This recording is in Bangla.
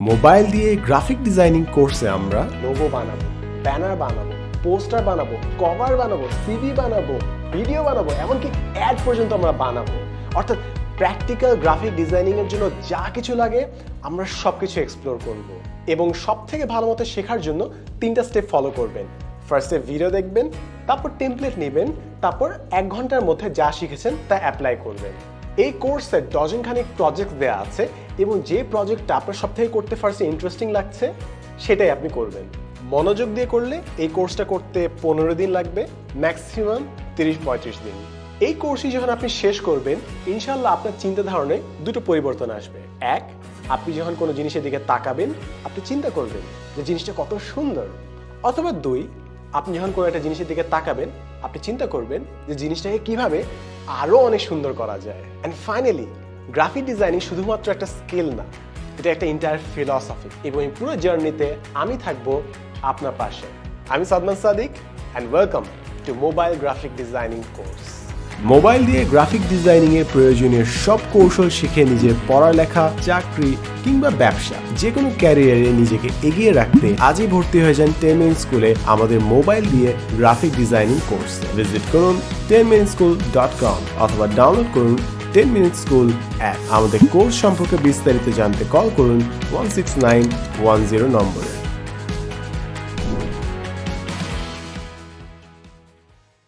মোবাইল দিয়ে গ্রাফিক ডিজাইনিং কোর্সে আমরা লোগো বানাবো, ব্যানার বানাবো, পোস্টার বানাবো, কভার বানাবো, সিভি বানাবো, ভিডিও বানাবো, এমনকি অ্যাড পর্যন্ত আমরা বানাবো। অর্থাৎ প্র্যাকটিক্যাল গ্রাফিক ডিজাইনিংয়ের জন্য যা কিছু লাগে আমরা সব কিছু এক্সপ্লোর করব। এবং সব থেকে ভালো মতো শেখার জন্য তিনটা স্টেপ ফলো করবেন। ফার্স্টে ভিডিও দেখবেন, তারপর টেমপ্লেট নেবেন, তারপর এক ঘণ্টার মধ্যে যা শিখেছেন তা অ্যাপ্লাই করবেন। এই কোর্সে ডজন খানিক প্রজেক্ট দেওয়া আছে এবং যে প্রজেক্টটা আপনার সব থেকে করতে ফার্স্টে ইন্টারেস্টিং লাগছে, সেটাই আপনি করবেন। মনোযোগ দিয়ে করলে এই কোর্সটা করতে পনেরো দিন লাগবে ম্যাক্সিমাম তিরিশ পঁয়ত্রিশ দিন। এই কোর্সই যখন আপনি শেষ করবেন ইনশাল্লাহ আপনার চিন্তা ধারণায় দুটো পরিবর্তন আসবে। এক, আপনি যখন কোনো জিনিসের দিকে তাকাবেন, আপনি চিন্তা করবেন যে জিনিসটা কত সুন্দর। অথবা দুই, আপনি যখন কোনো একটা জিনিসের দিকে তাকাবেন আপনি চিন্তা করবেন যে জিনিসটাকে কীভাবে আরও অনেক সুন্দর করা যায়। অ্যান্ড ফাইনালি গ্রাফিক ডিজাইনিং শুধুমাত্র একটা স্কিল না, এটা একটা ইন্টায়ার ফিলসফি এবং এই পুরো জার্নিতে আমি থাকব আপনার পাশে। আমি Sadman Sadiq and welcome to mobile graphic designing course mobile দিয়ে গ্রাফিক ডিজাইনিং এর প্রয়োজনীয় সব কৌশল শিখে নিজের পড়ালেখা, চাকরি কিংবা ব্যবসা, যে কোনো ক্যারিয়ারে নিজেকে এগিয়ে রাখতে আজই ভর্তি হয়ে যান টেন মিনিট স্কুলে আমাদের মোবাইল দিয়ে গ্রাফিক ডিজাইনিং কোর্স। ভিজিট করুন ten minute school dot com অথবা ডাউনলোড করুন টেন মিনিট স্কুল অ্যাপ আমাদের কোর্স সম্পর্কে বিস্তারিত জানতে কল করুন one six nine one zero নম্বরে